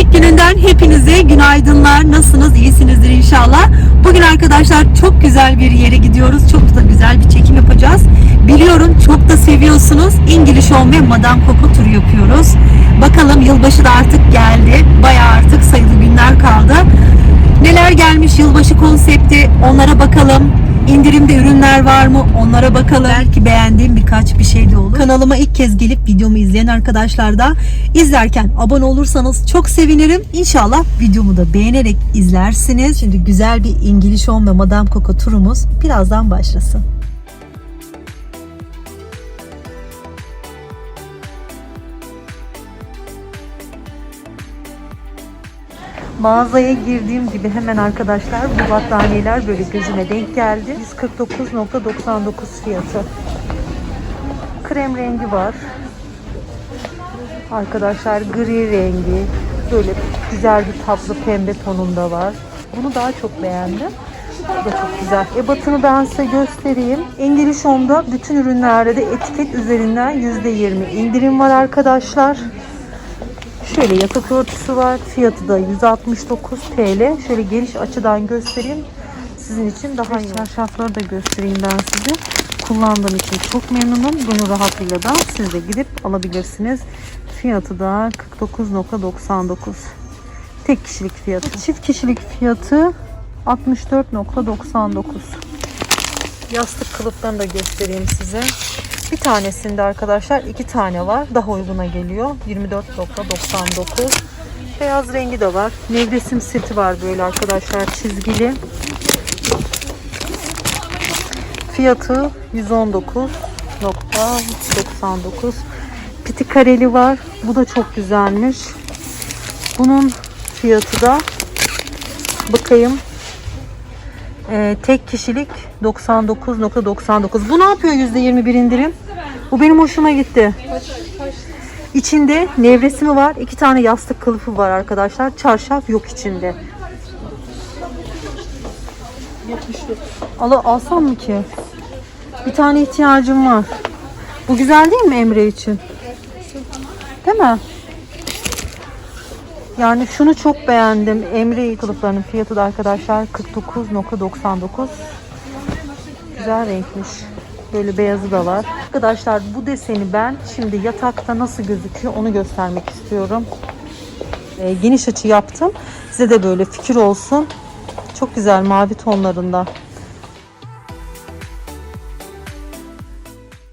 ilk gününden hepinize günaydınlar. Nasılsınız? İyisinizdir inşallah. Bugün arkadaşlar çok güzel bir yere gidiyoruz. Çok da güzel bir çekim yapacağız. Biliyorum çok da seviyorsunuz. İngiliz Home ve Madame Coco turu yapıyoruz. Bakalım yılbaşı da artık geldi. Bayağı artık sayılı günler kaldı. Neler gelmiş yılbaşı konsepti onlara bakalım. İndirimde ürünler var mı? Onlara bakalım. Belki beğendiğim birkaç bir şey de olur. Kanalıma ilk kez gelip videomu izleyen arkadaşlar da izlerken abone olursanız çok sevinirim. İnşallah videomu da beğenerek izlersiniz. Şimdi güzel bir İngiliz Home ve Madame Coco turumuz birazdan başlasın. Mağazaya girdiğim gibi hemen arkadaşlar bu battaniyeler böyle gözüme denk geldi. 149.99 fiyatı. Krem rengi var. Arkadaşlar gri rengi. Böyle güzel bir tatlı pembe tonunda var. Bunu daha çok beğendim. Bu da çok güzel. Ebatını ben size göstereyim. İngiliz Home'da bütün ürünlerde de etiket üzerinden %20 indirim var arkadaşlar. Şöyle yatak örtüsü var. Fiyatı da 169 TL. Şöyle geniş açıdan göstereyim. Sizin için daha iyi. Çarşafları da göstereyim ben size. Kullandığım için çok memnunum. Bunu rahatlıkla da siz de gidip alabilirsiniz. Fiyatı da 49.99. Tek kişilik fiyatı. Çift kişilik fiyatı 64.99. Yastık kılıflarını da göstereyim size. Bir tanesinde arkadaşlar iki tane var. Daha uyguna geliyor. 24.99. Beyaz rengi de var. Nevresim seti var böyle arkadaşlar çizgili. Fiyatı 119.99. Piti kareli var. Bu da çok güzelmiş. Bunun fiyatı da bakayım ee, tek kişilik 99.99. Bu ne yapıyor %21 indirim? Bu benim hoşuma gitti. İçinde nevresimi var. iki tane yastık kılıfı var arkadaşlar. Çarşaf yok içinde. Al alsam mı ki? Bir tane ihtiyacım var. Bu güzel değil mi Emre için? Değil mi? Yani şunu çok beğendim. Emre kılıflarının fiyatı da arkadaşlar 49.99. Güzel renkmiş. Böyle beyazı da var. Arkadaşlar bu deseni ben şimdi yatakta nasıl gözüküyor onu göstermek istiyorum. Ee, geniş açı yaptım. Size de böyle fikir olsun. Çok güzel mavi tonlarında.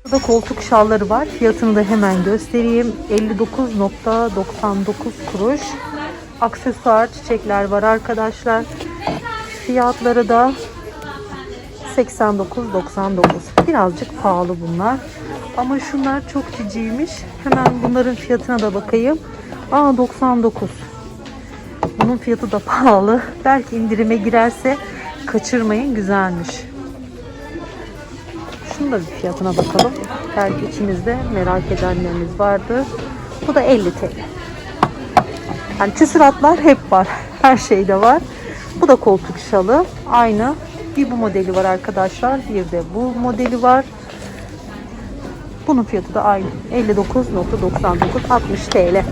Burada koltuk şalları var. Fiyatını da hemen göstereyim. 59.99 kuruş. Aksesuar çiçekler var arkadaşlar. Fiyatları da 89.99. Birazcık pahalı bunlar. Ama şunlar çok ciciymiş. Hemen bunların fiyatına da bakayım. Aa 99. Bunun fiyatı da pahalı. Belki indirime girerse kaçırmayın. Güzelmiş. Şunun da bir fiyatına bakalım. Belki içimizde merak edenlerimiz vardı. Bu da 50 TL. Yani küsuratlar hep var. Her şeyde var. Bu da koltuk şalı. Aynı. Bir bu modeli var arkadaşlar. Bir de bu modeli var. Bunun fiyatı da aynı. 59.99 60 TL.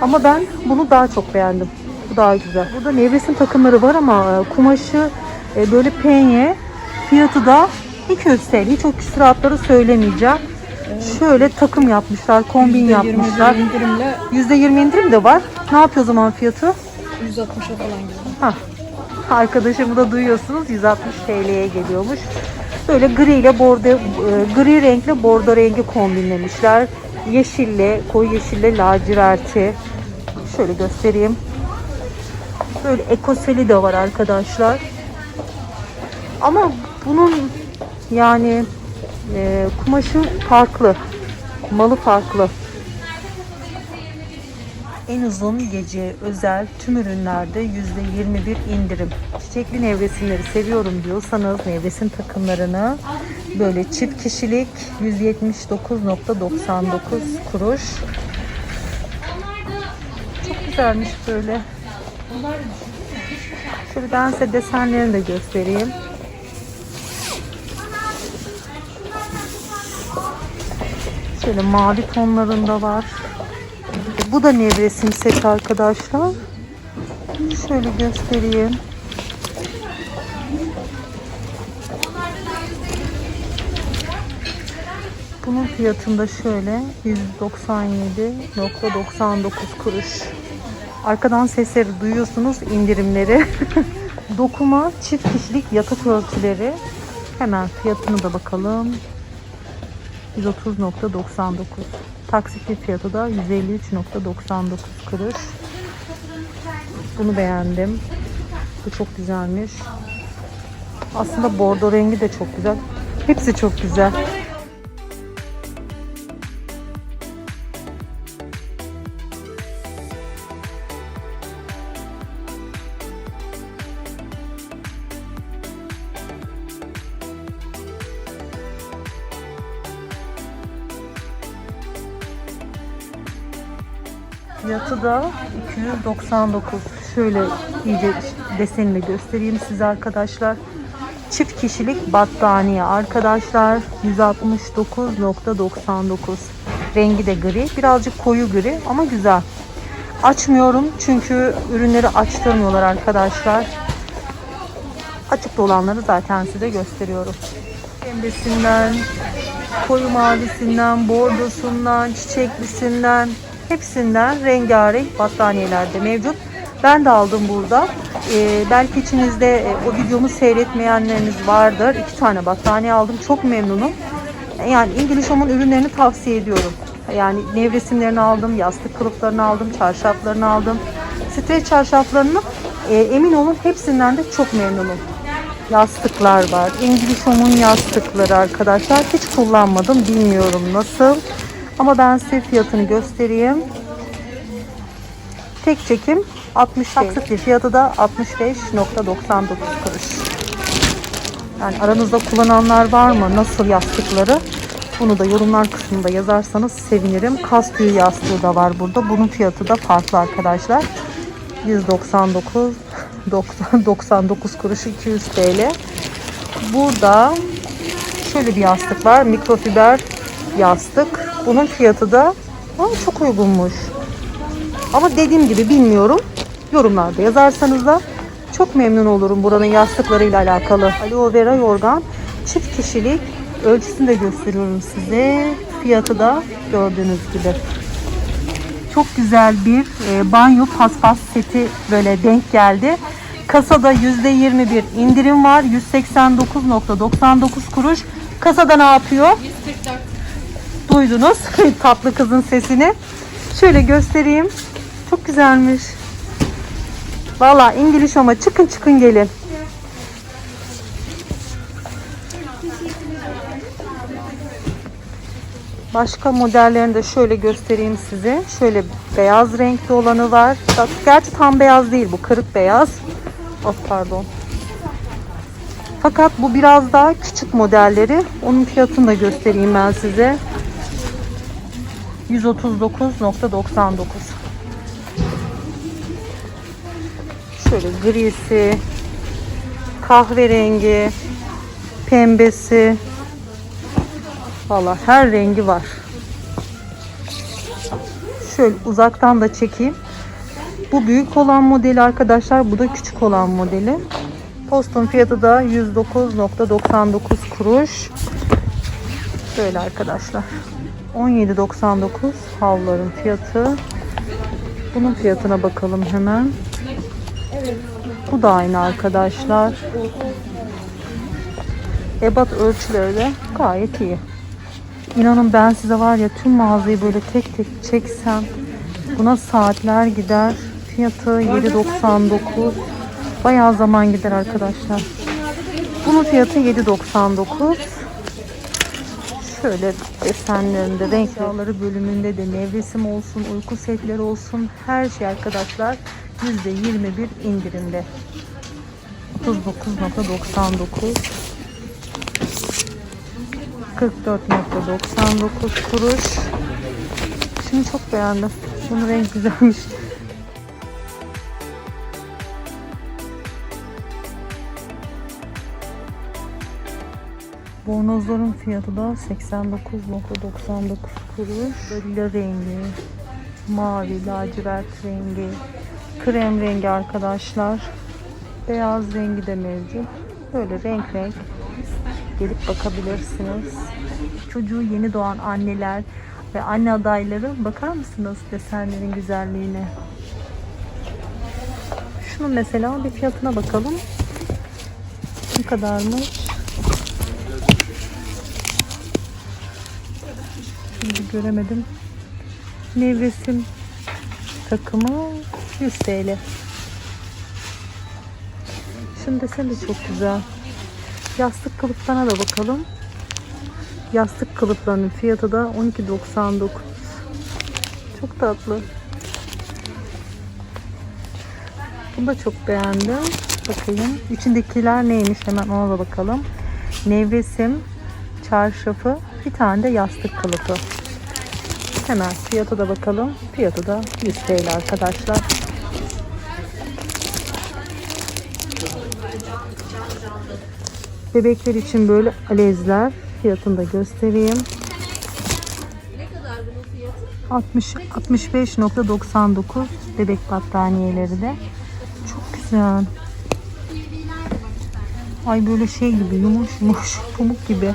Ama ben bunu daha çok beğendim. Bu daha güzel. Burada nevresim takımları var ama e, kumaşı e, böyle penye. Fiyatı da 200 TL. Hiç o küsuratları söylemeyeceğim. Şöyle takım yapmışlar, kombin yapmışlar. indirimle %20 indirim de var. Ne yapıyor o zaman fiyatı? 160'a falan gibi. Hah. Arkadaşımı da duyuyorsunuz 160 TL'ye geliyormuş. Böyle gri ile bordo, e, gri renkle bordo rengi kombinlemişler. Yeşille, koyu yeşille laciverti. Şöyle göstereyim. Böyle ekoseli de var arkadaşlar. Ama bunun yani e, kumaşı farklı. Malı farklı. En uzun gece özel tüm ürünlerde %21 indirim. Çiçekli nevresimleri seviyorum diyorsanız nevresim takımlarını böyle çift kişilik 179.99 kuruş. Çok güzelmiş böyle. Şöyle ben size desenlerini de göstereyim. Şöyle mavi tonlarında var. Bu da nevresim set arkadaşlar. Şöyle göstereyim. Bunun fiyatında şöyle 197.99 kuruş. Arkadan sesleri duyuyorsunuz indirimleri. Dokuma çift kişilik yatak örtüleri. Hemen fiyatını da bakalım. 130.99. Taksitli fiyatı da 153.99 kuruş. Bunu beğendim. Bu çok güzelmiş. Aslında bordo rengi de çok güzel. Hepsi çok güzel. 299. Şöyle iyice desenini göstereyim size arkadaşlar. Çift kişilik battaniye arkadaşlar 169.99. Rengi de gri. Birazcık koyu gri ama güzel. Açmıyorum çünkü ürünleri açtırmıyorlar arkadaşlar. Açıkta olanları zaten size gösteriyorum. Pembesinden, koyu mavisinden, bordosundan, çiçeklisinden hepsinden rengarenk battaniyeler de mevcut. Ben de aldım burada. Ee, belki içinizde e, o videomu seyretmeyenleriniz vardır. İki tane battaniye aldım. Çok memnunum. Yani İngiliz Home'un ürünlerini tavsiye ediyorum. Yani nevresimlerini aldım, yastık kılıflarını aldım, çarşaflarını aldım. Streç çarşaflarını e, emin olun hepsinden de çok memnunum yastıklar var. İngiliz Home'un yastıkları arkadaşlar. Hiç kullanmadım. Bilmiyorum nasıl. Ama ben size fiyatını göstereyim. Tek çekim 60 taksitli fiyatı da 65.99 kuruş. Yani aranızda kullananlar var mı? Nasıl yastıkları? Bunu da yorumlar kısmında yazarsanız sevinirim. Kas tüyü yastığı da var burada. Bunun fiyatı da farklı arkadaşlar. 199 90, 99 kuruş 200 TL. Burada şöyle bir yastık var. Mikrofiber yastık. Bunun fiyatı da Aa, çok uygunmuş. Ama dediğim gibi bilmiyorum. Yorumlarda yazarsanız da çok memnun olurum buranın yastıklarıyla alakalı. Aloe vera yorgan çift kişilik ölçüsünü de gösteriyorum size. Fiyatı da gördüğünüz gibi. Çok güzel bir e, banyo paspas seti böyle denk geldi. Kasada %21 indirim var. 189.99 kuruş. Kasada ne yapıyor? Duydunuz tatlı kızın sesini. Şöyle göstereyim. Çok güzelmiş. Valla İngiliz ama çıkın çıkın gelin. Başka modellerini de şöyle göstereyim size. Şöyle beyaz renkli olanı var. Bak, Gerçi tam beyaz değil bu. Kırık beyaz. Oh pardon. Fakat bu biraz daha küçük modelleri. Onun fiyatını da göstereyim ben size. 139.99 Şöyle grisi, kahverengi, pembesi. Valla her rengi var. Şöyle uzaktan da çekeyim. Bu büyük olan modeli arkadaşlar. Bu da küçük olan modeli. Postun fiyatı da 109.99 kuruş. Böyle arkadaşlar. 17.99 havluların fiyatı. Bunun fiyatına bakalım hemen. Bu da aynı arkadaşlar. Ebat ölçüleri de gayet iyi. İnanın ben size var ya tüm mağazayı böyle tek tek çeksem buna saatler gider. Fiyatı 7.99. Bayağı zaman gider arkadaşlar. Bunun fiyatı 7.99. Şöyle desenlerinde, renk yağları bölümünde de nevresim olsun, uyku setleri olsun her şey arkadaşlar %21 indirimde. 39.99 44.99 kuruş. Şunu çok beğendim. Bunun renk güzelmiş. Bornozların fiyatı da 89.99 kuruş. Böyle rengi. mavi, lacivert rengi, krem rengi arkadaşlar. Beyaz rengi de mevcut. Böyle renk renk gelip bakabilirsiniz. Çocuğu yeni doğan anneler ve anne adayları bakar mısınız desenlerin güzelliğine? Şunun mesela bir fiyatına bakalım. Ne kadarmış? Şimdi göremedim. Nevresim takımı 100 TL. Şunun deseni de çok güzel. Yastık kılıflarına da bakalım. Yastık kılıflarının fiyatı da 12.99. Çok tatlı. Bunu da çok beğendim. Bakayım. İçindekiler neymiş hemen ona da bakalım. Nevresim, çarşafı, bir tane de yastık kılıfı. Hemen fiyatı da bakalım. Fiyatı da 100 TL arkadaşlar. Bebekler için böyle alezler. Fiyatını da göstereyim. 60 65.99 bebek battaniyeleri de. Çok güzel. Ay böyle şey gibi yumuş yumuş pamuk gibi.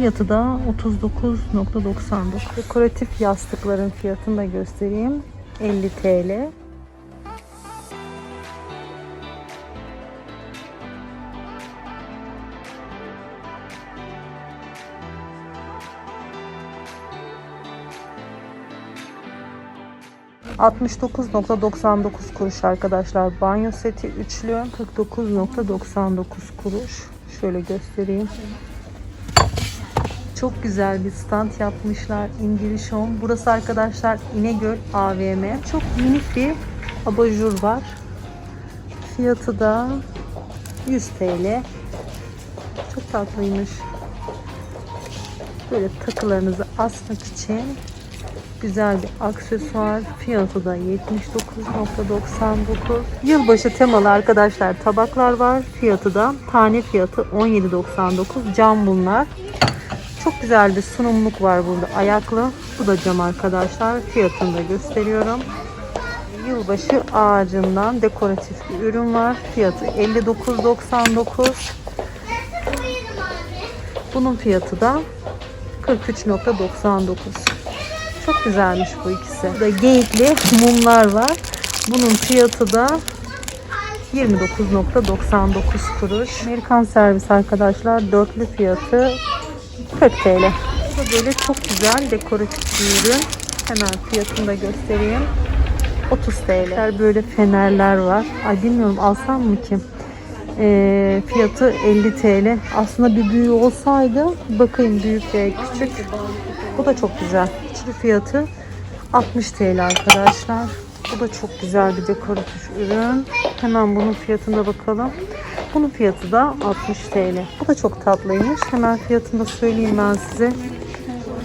Fiyatı da 39.99. Dekoratif yastıkların fiyatını da göstereyim. 50 TL. ...69.99 kuruş arkadaşlar. Banyo seti üçlü 49.99 kuruş. Şöyle göstereyim. Çok güzel bir stand yapmışlar. İngiliz Home. Burası arkadaşlar İnegöl AVM. Çok minik bir abajur var. Fiyatı da 100 TL. Çok tatlıymış. Böyle takılarınızı asmak için güzel bir aksesuar. Fiyatı da 79.99. Yılbaşı temalı arkadaşlar tabaklar var. Fiyatı da tane fiyatı 17.99. Cam bunlar. Güzel bir sunumluk var burada ayaklı. Bu da cam arkadaşlar. Fiyatını da gösteriyorum. Yılbaşı ağacından dekoratif bir ürün var. Fiyatı 59.99. Bunun fiyatı da 43.99. Çok güzelmiş bu ikisi. Burada geyikli mumlar var. Bunun fiyatı da 29.99 kuruş. Amerikan servis arkadaşlar. Dörtlü fiyatı 40 TL. Bu da böyle çok güzel dekoratif bir ürün. Hemen fiyatını da göstereyim. 30 TL. Böyle fenerler var. Ay bilmiyorum alsam mı ki? Ee, fiyatı 50 TL. Aslında bir büyüğü olsaydı bakayım büyük ve küçük. Bu da çok güzel. Üçlü fiyatı 60 TL arkadaşlar. Bu da çok güzel bir dekoratif ürün. Hemen bunun fiyatına bakalım. Bunun fiyatı da 60 TL. Bu da çok tatlıymış. Hemen fiyatını da söyleyeyim ben size.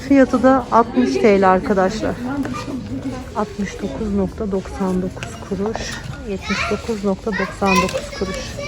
Fiyatı da 60 TL arkadaşlar. 69.99 kuruş. 79.99 kuruş.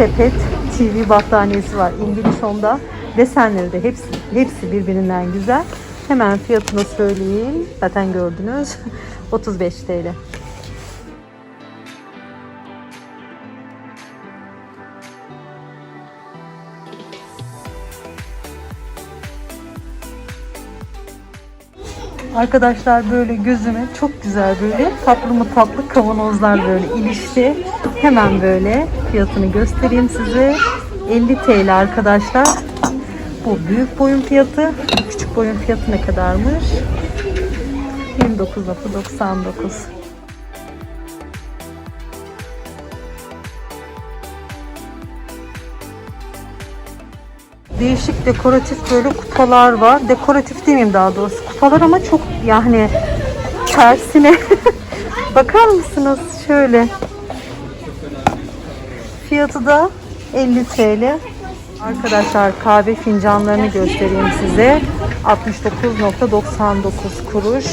Sepet TV battaniyesi var İngiliz Home'da. Desenleri de hepsi, hepsi birbirinden güzel. Hemen fiyatını söyleyeyim. Zaten gördünüz. 35 TL. Arkadaşlar böyle gözüme çok güzel böyle tatlı mı tatlı kavanozlar böyle ilişti. Hemen böyle fiyatını göstereyim size. 50 TL arkadaşlar. Bu büyük boyun fiyatı. Küçük boyun fiyatı ne kadarmış? 29.99. Değişik dekoratif böyle kupalar var. Dekoratif demeyeyim daha doğrusu. Kupalar ama çok yani tersine. Bakar mısınız şöyle. Fiyatı da 50 TL. Arkadaşlar kahve fincanlarını göstereyim size. 69.99 kuruş.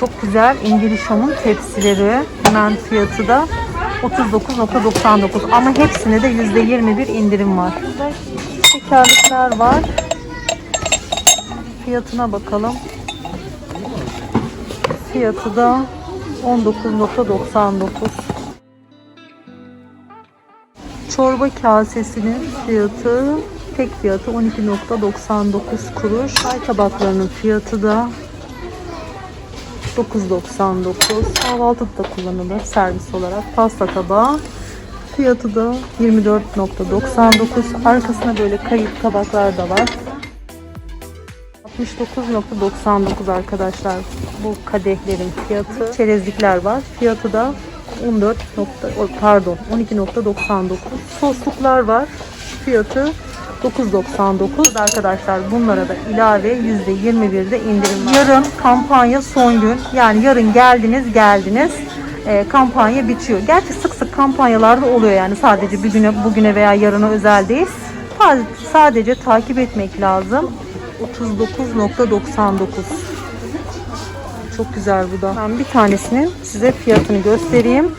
Çok güzel İngiliz Home'un tepsileri. Hemen fiyatı da 39.99 ama hepsine de %21 indirim var. Burada şekerlikler var. Fiyatına bakalım. Fiyatı da 19.99. Çorba kasesinin fiyatı tek fiyatı 12.99 kuruş. Çay tabaklarının fiyatı da 9.99. Kahvaltıda da kullanılır servis olarak. Pasta tabağı. Fiyatı da 24.99. Arkasına böyle kayıp tabaklar da var. 69.99 arkadaşlar bu kadehlerin fiyatı. Çerezlikler var. Fiyatı da 14. nokta- o, pardon 12.99. Sosluklar var. Fiyatı 9.99 arkadaşlar bunlara da ilave %21'de indirim var. Yarın kampanya son gün yani yarın geldiniz geldiniz Ee, kampanya bitiyor. Gerçi sık sık kampanyalarda oluyor yani sadece bir güne bugüne veya yarına özel değil. Sadece, takip etmek lazım. 39.99 çok güzel bu da. Ben bir tanesinin size fiyatını göstereyim.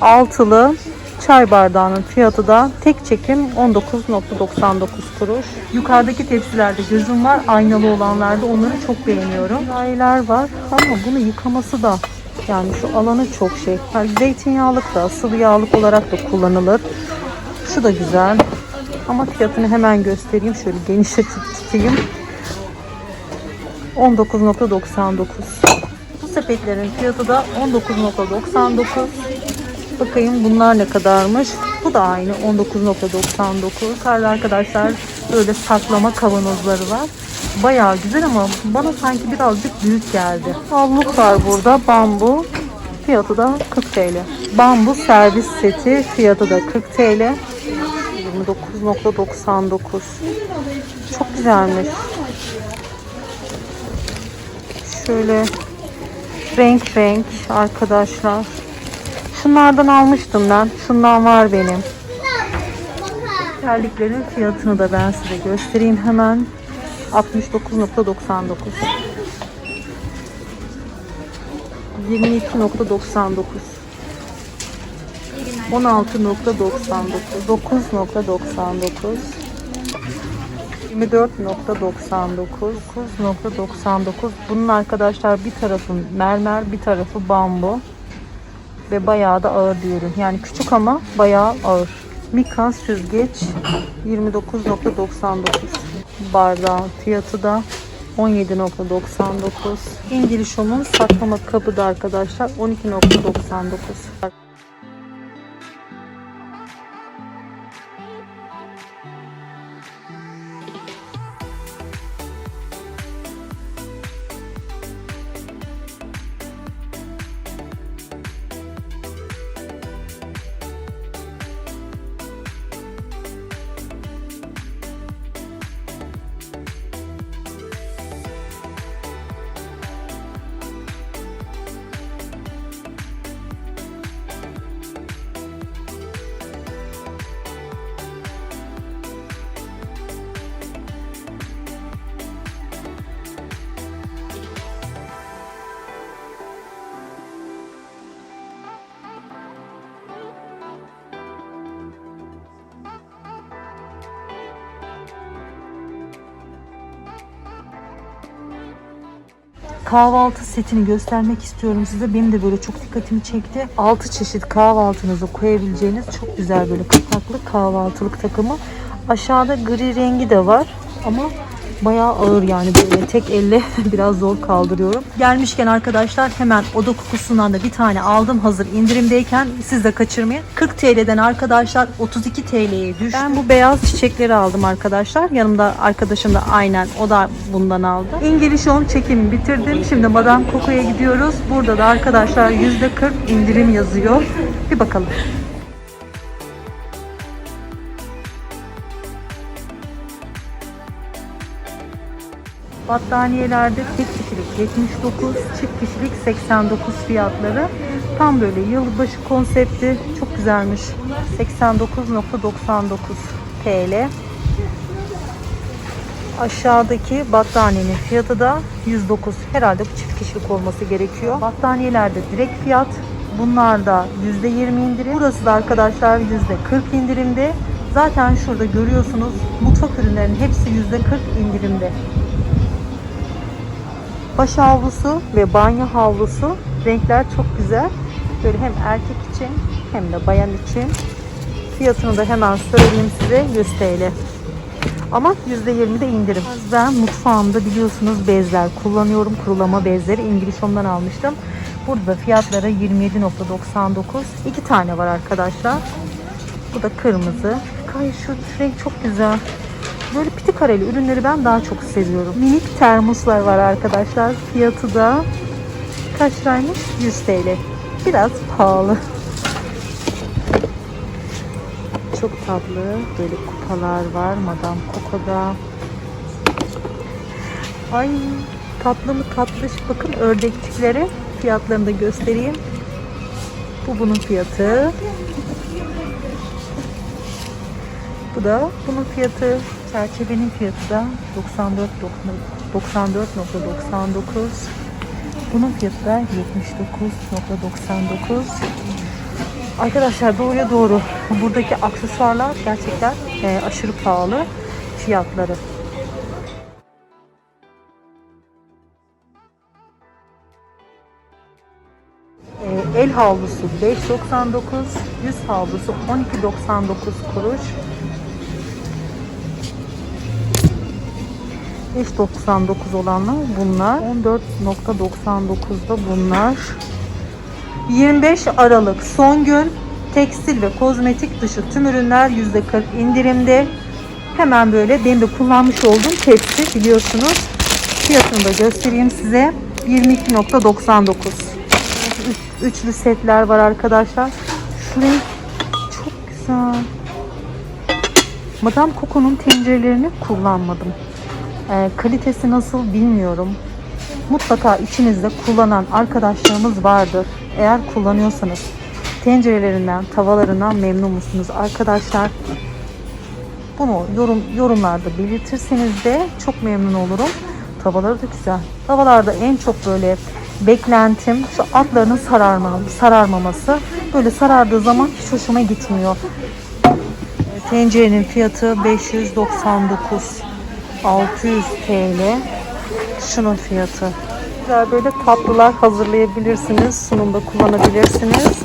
Altılı çay bardağının fiyatı da tek çekim 19.99 kuruş. Yukarıdaki tepsilerde gözüm var. Aynalı olanlarda onları çok beğeniyorum. Raylar var ama bunu yıkaması da yani şu alanı çok şey. Yani zeytinyağlık da sıvı yağlık olarak da kullanılır. Şu da güzel. Ama fiyatını hemen göstereyim. Şöyle geniş açıp tutayım. 19.99 Bu sepetlerin fiyatı da 19.99 Bakayım bunlar ne kadarmış. Bu da aynı 19.99 Yukarıda arkadaşlar böyle saklama kavanozları var. Bayağı güzel ama bana sanki birazcık büyük geldi. Havluk var burada bambu. Fiyatı da 40 TL. Bambu servis seti fiyatı da 40 TL. 29.99 Çok güzelmiş. Şöyle renk renk arkadaşlar. Şunlardan almıştım ben. Şundan var benim. Terliklerin fiyatını da ben size göstereyim hemen. 69.99 22.99 16.99 9.99 24.99 9.99 Bunun arkadaşlar bir tarafı mermer bir tarafı bambu ve bayağı da ağır diyorum. Yani küçük ama bayağı ağır. Mikan süzgeç 29.99 bardağın fiyatı da 17.99 İngiliz Home'un saklama kabı da arkadaşlar 12.99 kahvaltı setini göstermek istiyorum size. Benim de böyle çok dikkatimi çekti. 6 çeşit kahvaltınızı koyabileceğiniz çok güzel böyle kapaklı kahvaltılık takımı. Aşağıda gri rengi de var ama bayağı ağır yani böyle tek elle biraz zor kaldırıyorum. Gelmişken arkadaşlar hemen oda kokusundan da bir tane aldım hazır indirimdeyken siz de kaçırmayın. 40 TL'den arkadaşlar 32 TL'ye düştü. Ben bu beyaz çiçekleri aldım arkadaşlar. Yanımda arkadaşım da aynen o da bundan aldı. İngiliz Home çekimi bitirdim. Şimdi Madame Coco'ya gidiyoruz. Burada da arkadaşlar %40 indirim yazıyor. Bir bakalım. Battaniyelerde tek kişilik 79, çift kişilik 89 fiyatları. Tam böyle yılbaşı konsepti çok güzelmiş. 89.99 TL. Aşağıdaki battaniyenin fiyatı da 109. Herhalde bu çift kişilik olması gerekiyor. Battaniyelerde direkt fiyat. Bunlarda %20 indirim. Burası da arkadaşlar %40 indirimde. Zaten şurada görüyorsunuz mutfak ürünlerinin hepsi %40 indirimde. Baş havlusu ve banyo havlusu renkler çok güzel. Böyle hem erkek için hem de bayan için. Fiyatını da hemen söyleyeyim size 100 TL. Ama %20 de indirim. Ben mutfağımda biliyorsunuz bezler kullanıyorum. Kurulama bezleri İngiliz Home'dan almıştım. Burada da fiyatları 27.99. İki tane var arkadaşlar. Bu da kırmızı. Hayır şu renk çok güzel. Böyle kareli ürünleri ben daha çok seviyorum. Minik termoslar var arkadaşlar. Fiyatı da kaç liraymış? 100 TL. Biraz pahalı. Çok tatlı böyle kupalar var Madame Coco'da. Ay tatlı mı tatlış. Bakın ördekçikleri fiyatlarını da göstereyim. Bu bunun fiyatı. Bu da bunun fiyatı. Çerçevenin fiyatı da 94 94.99. Bunun fiyatı da 79.99. Arkadaşlar doğruya doğru. Buradaki aksesuarlar gerçekten e, aşırı pahalı fiyatları. E, el havlusu 5.99, yüz havlusu 12.99 kuruş. 5.99 olanlar bunlar. 14.99'da bunlar. 25 Aralık son gün tekstil ve kozmetik dışı tüm ürünler %40 indirimde. Hemen böyle benim de kullanmış olduğum tepsi biliyorsunuz. Fiyatını da göstereyim size. 22.99. Üç- Üçlü setler var arkadaşlar. Şu renk çok güzel. Madame Coco'nun tencerelerini kullanmadım. Ee, kalitesi nasıl bilmiyorum. Mutlaka içinizde kullanan arkadaşlarımız vardır. Eğer kullanıyorsanız tencerelerinden, tavalarından memnun musunuz arkadaşlar? Bunu yorum yorumlarda belirtirseniz de çok memnun olurum. Tavaları da güzel. Tavalarda en çok böyle beklentim şu altlarının sararma, sararmaması. Böyle sarardığı zaman hiç hoşuma gitmiyor. Tencerenin fiyatı 599 600 TL. Şunun fiyatı. Güzel böyle tatlılar hazırlayabilirsiniz. Sunumda kullanabilirsiniz.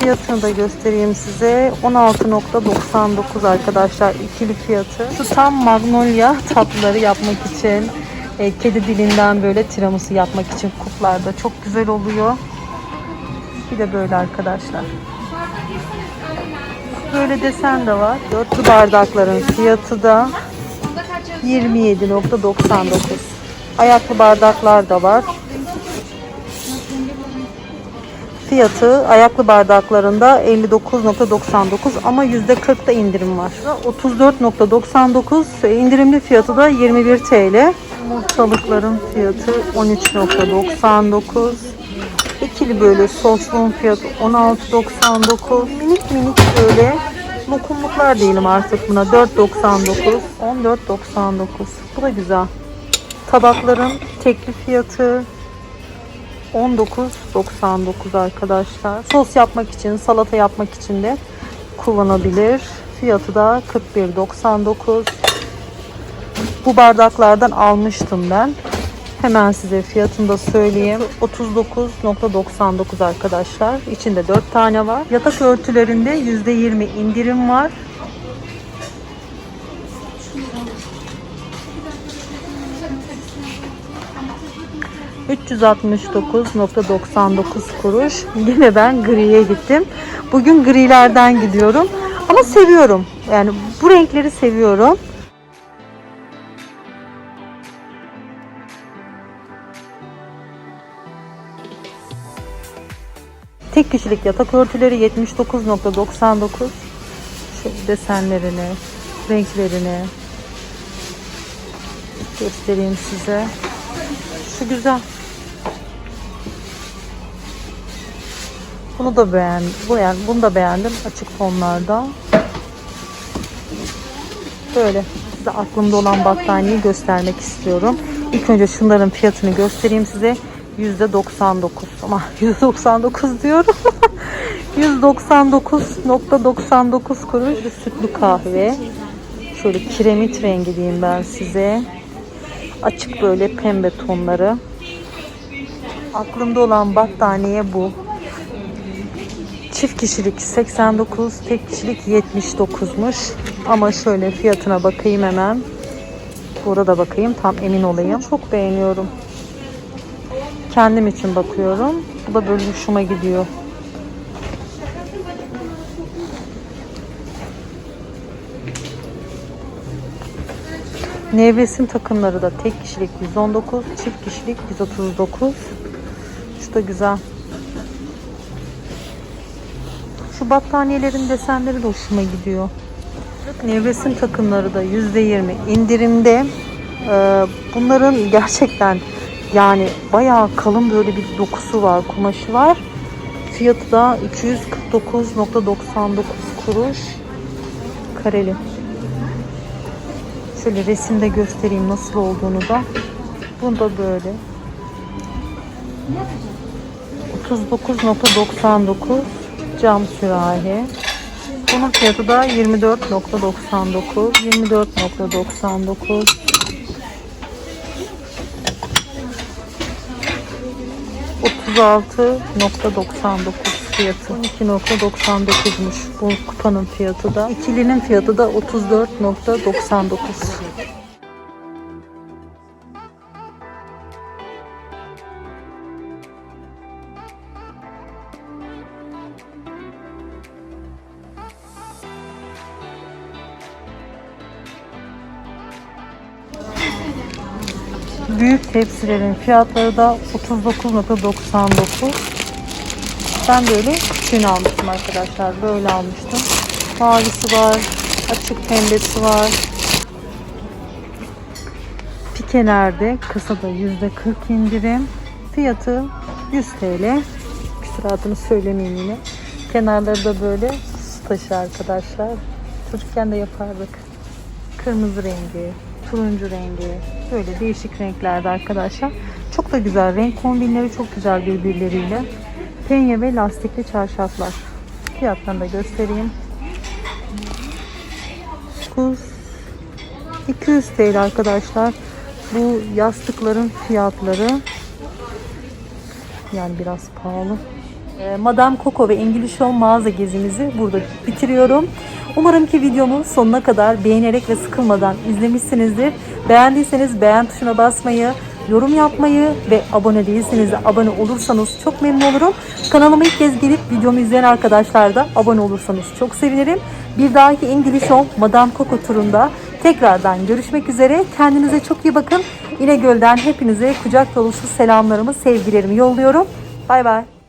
Fiyatını da göstereyim size. 16.99 arkadaşlar ikili fiyatı. Şu tam magnolia tatlıları yapmak için e, kedi dilinden böyle tiramisu yapmak için kuplarda çok güzel oluyor. Bir de böyle arkadaşlar. Böyle desen de var. Dörtlü bardakların fiyatı da 27.99. Ayaklı bardaklar da var. Fiyatı ayaklı bardaklarında 59.99 ama %40 da indirim var. 34.99 indirimli fiyatı da 21 TL. Yumurtalıkların fiyatı 13.99. İkili böyle sosluğun fiyatı 16.99. Minik minik böyle lokumluklar diyelim artık buna 4.99. 14.99. Bu da güzel. Tabakların tekli fiyatı 19.99 arkadaşlar. Sos yapmak için, salata yapmak için de kullanabilir. Fiyatı da 41.99. Bu bardaklardan almıştım ben. Hemen size fiyatını da söyleyeyim. 39.99 arkadaşlar. İçinde 4 tane var. Yatak örtülerinde %20 indirim var. ...369.99 kuruş. Yine ben griye gittim. Bugün grilerden gidiyorum. Ama seviyorum. Yani bu renkleri seviyorum. Tek kişilik yatak örtüleri 79.99. Şu desenlerini, renklerini göstereyim size. Şu güzel. Bunu da beğendim. Bu yani bunu da beğendim açık tonlarda. Böyle size aklımda olan battaniyeyi göstermek istiyorum. İlk önce şunların fiyatını göstereyim size. %99 ama %99 diyorum. 199.99 kuruş Böyle sütlü kahve. Şöyle kiremit rengi diyeyim ben size. Açık böyle pembe tonları. Aklımda olan battaniye bu. Çift kişilik 89, tek kişilik 79'muş. Ama şöyle fiyatına bakayım hemen. Burada bakayım tam emin olayım. Çok beğeniyorum. Kendim için bakıyorum. Bu da böyle hoşuma gidiyor. Nevresim takımları da tek kişilik 119, çift kişilik 139. Şu da güzel. Şu battaniyelerin desenleri de hoşuma gidiyor. Nevresim takımları da %20 indirimde. Ee, bunların gerçekten yani bayağı kalın böyle bir dokusu var, kumaşı var. Fiyatı da 249.99 kuruş. Kareli. Şöyle resimde göstereyim nasıl olduğunu da. Bunu da böyle. 39.99 cam sürahi. Bunun fiyatı da 24.99 24.99 36.99 fiyatı. 12.99'muş bu kupanın fiyatı da. İkilinin fiyatı da 34.99 tepsilerin fiyatları da 39.99. Ben böyle küçüğünü almıştım arkadaşlar. Böyle almıştım. Mavisi var. Açık pembesi var. Pikelerde kasada %40 indirim. Fiyatı 100 TL. Küsuratını söylemeyeyim yine. Kenarları da böyle su taşı arkadaşlar. Çocukken de yapardık. Kırmızı rengi, turuncu rengi. Böyle değişik renklerde arkadaşlar. Çok da güzel. Renk kombinleri çok güzel birbirleriyle. Penye ve lastikli çarşaflar. Fiyatlarını da göstereyim. 9 200 TL arkadaşlar. Bu yastıkların fiyatları yani biraz pahalı. Ee, Madame Coco ve English Home mağaza gezimizi burada bitiriyorum. Umarım ki videomu sonuna kadar beğenerek ve sıkılmadan izlemişsinizdir. Beğendiyseniz beğen tuşuna basmayı, yorum yapmayı ve abone değilseniz de abone olursanız çok memnun olurum. Kanalıma ilk kez gelip videomu izleyen arkadaşlar da abone olursanız çok sevinirim. Bir dahaki English Home Madame Coco turunda tekrardan görüşmek üzere. Kendinize çok iyi bakın. İnegöl'den hepinize kucak dolusu selamlarımı, sevgilerimi yolluyorum. Bay bay.